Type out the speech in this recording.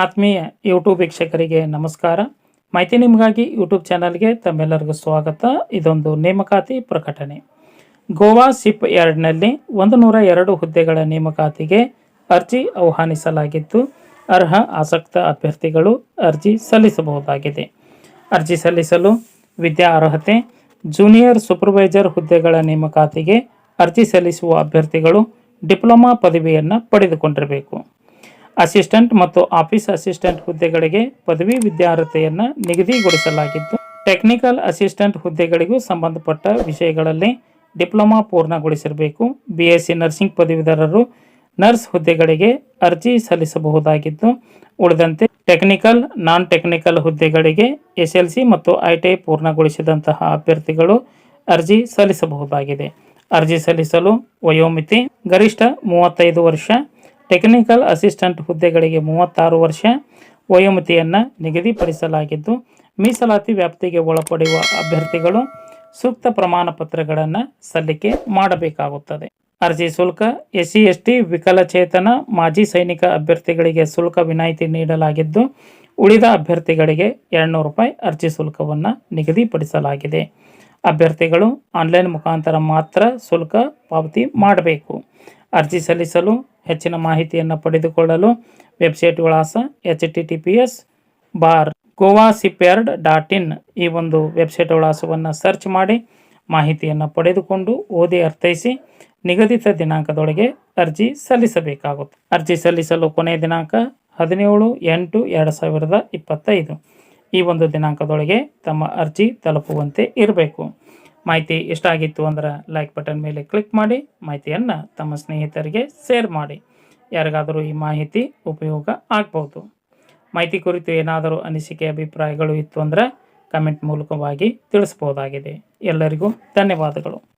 ಆತ್ಮೀಯ ಯೂಟ್ಯೂಬ್ ವೀಕ್ಷಕರಿಗೆ ನಮಸ್ಕಾರ. ಮಾಹಿತಿ ನಿಮಗಾಗಿ ಯೂಟ್ಯೂಬ್ ಚಾನಲ್ಗೆ ತಮ್ಮೆಲ್ಲರಿಗೂ ಸ್ವಾಗತ. ಇದೊಂದು ನೇಮಕಾತಿ ಪ್ರಕಟಣೆ. ಗೋವಾ ಸಿಪ್ ಎರಡ್ನಲ್ಲಿ ಒಂದು ನೂರ ಎರಡು ಹುದ್ದೆಗಳ ನೇಮಕಾತಿಗೆ ಅರ್ಜಿ ಆಹ್ವಾನಿಸಲಾಗಿದ್ದು ಅರ್ಹ, ಆಸಕ್ತ ಅಭ್ಯರ್ಥಿಗಳು ಅರ್ಜಿ ಸಲ್ಲಿಸಬಹುದಾಗಿದೆ. ಅರ್ಜಿ ಸಲ್ಲಿಸಲು ವಿದ್ಯಾ ಅರ್ಹತೆ, ಜೂನಿಯರ್ ಸೂಪರ್ವೈಸರ್ ಹುದ್ದೆಗಳ ನೇಮಕಾತಿಗೆ ಅರ್ಜಿ ಸಲ್ಲಿಸುವ ಅಭ್ಯರ್ಥಿಗಳು ಡಿಪ್ಲೊಮಾ ಪದವಿಯನ್ನು ಪಡೆದುಕೊಂಡಿರಬೇಕು. ಅಸಿಸ್ಟೆಂಟ್ ಮತ್ತು ಆಫೀಸ್ ಅಸಿಸ್ಟೆಂಟ್ ಹುದ್ದೆಗಳಿಗೆ ಪದವಿ ವಿದ್ಯಾರ್ಹತೆಯನ್ನು ನಿಗದಿಗೊಳಿಸಲಾಗಿದ್ದು ಟೆಕ್ನಿಕಲ್ ಅಸಿಸ್ಟೆಂಟ್ ಹುದ್ದೆಗಳಿಗೂ ಸಂಬಂಧಪಟ್ಟ ವಿಷಯಗಳಲ್ಲಿ ಡಿಪ್ಲೊಮಾ ಪೂರ್ಣಗೊಳಿಸಿರಬೇಕು. ಬಿ ಎಸ್ ಸಿ ನರ್ಸಿಂಗ್ ಪದವೀಧರರು ನರ್ಸ್ ಹುದ್ದೆಗಳಿಗೆ ಅರ್ಜಿ ಸಲ್ಲಿಸಬಹುದಾಗಿದ್ದು ಉಳಿದಂತೆ ಟೆಕ್ನಿಕಲ್ ನಾನ್ ಟೆಕ್ನಿಕಲ್ ಹುದ್ದೆಗಳಿಗೆ ಎಸ್ ಎಲ್ ಸಿ ಮತ್ತು ಐ ಟಿ ಐ ಪೂರ್ಣಗೊಳಿಸಿದಂತಹ ಅಭ್ಯರ್ಥಿಗಳು ಅರ್ಜಿ ಸಲ್ಲಿಸಬಹುದಾಗಿದೆ. ಅರ್ಜಿ ಸಲ್ಲಿಸಲು ವಯೋಮಿತಿ ಗರಿಷ್ಠ ಮೂವತ್ತೈದು ವರ್ಷ ಟೆಕ್ನಿಕಲ್ ಅಸಿಸ್ಟೆಂಟ್ ಹುದ್ದೆಗಳಿಗೆ ಮೂವತ್ತಾರು ವರ್ಷ ವಯೋಮಿತಿಯನ್ನು ನಿಗದಿಪಡಿಸಲಾಗಿದ್ದು, ಮೀಸಲಾತಿ ವ್ಯಾಪ್ತಿಗೆ ಒಳಪಡುವ ಅಭ್ಯರ್ಥಿಗಳು ಸೂಕ್ತ ಪ್ರಮಾಣ ಪತ್ರಗಳನ್ನು ಸಲ್ಲಿಕೆ ಮಾಡಬೇಕಾಗುತ್ತದೆ. ಅರ್ಜಿ ಶುಲ್ಕ ಎಸ್ ಸಿ ಎಸ್ ಟಿ ವಿಕಲಚೇತನ, ಮಾಜಿ ಸೈನಿಕ ಅಭ್ಯರ್ಥಿಗಳಿಗೆ ಶುಲ್ಕ ವಿನಾಯಿತಿ ನೀಡಲಾಗಿದ್ದು, ಉಳಿದ ಅಭ್ಯರ್ಥಿಗಳಿಗೆ ಎರಡುನೂರು ರೂಪಾಯಿ ಅರ್ಜಿ ಶುಲ್ಕವನ್ನು ನಿಗದಿಪಡಿಸಲಾಗಿದೆ. ಅಭ್ಯರ್ಥಿಗಳು ಆನ್ಲೈನ್ ಮುಖಾಂತರ ಮಾತ್ರ ಶುಲ್ಕ ಪಾವತಿ ಮಾಡಬೇಕು. ಅರ್ಜಿ ಸಲ್ಲಿಸಲು ಹೆಚ್ಚಿನ ಮಾಹಿತಿಯನ್ನು ಪಡೆದುಕೊಳ್ಳಲು ವೆಬ್ಸೈಟ್ ವಿಳಾಸ H T T P S bar Goa shipyard dot in ಈ ಒಂದು ವೆಬ್ಸೈಟ್ ವಿಳಾಸವನ್ನು ಸರ್ಚ್ ಮಾಡಿ ಮಾಹಿತಿಯನ್ನು ಪಡೆದುಕೊಂಡು ಓದಿ ಅರ್ಥೈಸಿ ನಿಗದಿತ ದಿನಾಂಕದೊಳಗೆ ಅರ್ಜಿ ಸಲ್ಲಿಸಬೇಕಾಗುತ್ತೆ. ಅರ್ಜಿ ಸಲ್ಲಿಸಲು ಕೊನೆಯ ದಿನಾಂಕ ಹದಿನೇಳು ಎಂಟು ಎರಡು ಸಾವಿರದ ಇಪ್ಪತ್ತೈದು. ಈ ಒಂದು ದಿನಾಂಕದೊಳಗೆ ತಮ್ಮ ಅರ್ಜಿ ತಲುಪುವಂತೆ ಇರಬೇಕು. ಮಾಹಿತಿ ಇಷ್ಟ ಆಗಿತ್ತು ಅಂದ್ರೆ ಲೈಕ್ ಬಟನ್ ಮೇಲೆ ಕ್ಲಿಕ್ ಮಾಡಿ, ಮಾಹಿತಿಯನ್ನು ತಮ್ಮ ಸ್ನೇಹಿತರಿಗೆ ಶೇರ್ ಮಾಡಿ. ಯಾರಿಗಾದರೂ ಈ ಮಾಹಿತಿ ಉಪಯೋಗ ಆಗ್ಬೋದು. ಮಾಹಿತಿ ಕುರಿತು ಏನಾದರೂ ಅನಿಸಿಕೆ, ಅಭಿಪ್ರಾಯಗಳು ಇತ್ತು ಅಂದರೆ ಕಮೆಂಟ್ ಮೂಲಕವಾಗಿ ತಿಳಿಸ್ಬೋದಾಗಿದೆ ಎಲ್ಲರಿಗೂ ಧನ್ಯವಾದಗಳು.